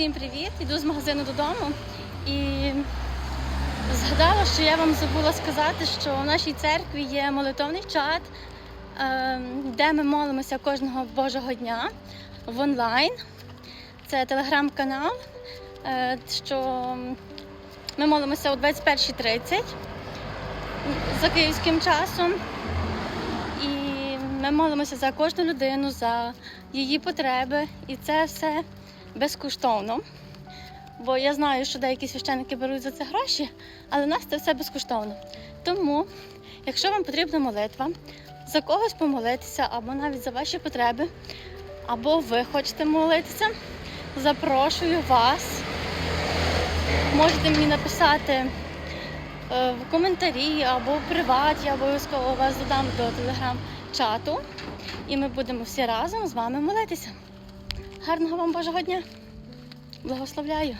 Всім привіт! Іду з магазину додому і згадала, що я вам забула сказати, що в нашій церкві є молитовний чат, е, де ми молимося кожного Божого дня в онлайн. Це телеграм-канал, е, що ми молимося о 21.30 за київським часом. І ми молимося за кожну людину, за її потреби. І це все безкоштовно. Бо я знаю, що деякі священники беруть за це гроші, але в нас це все безкоштовно. Тому, якщо вам потрібна молитва, за когось помолитися, або навіть за ваші потреби, або ви хочете молитися, запрошую вас. Можете мені написати е, в коментарі або в приват, я обов'язково вас додам до телеграм-чату. І ми будемо всі разом з вами молитися. Гарного вам Божого дня! Благословляю!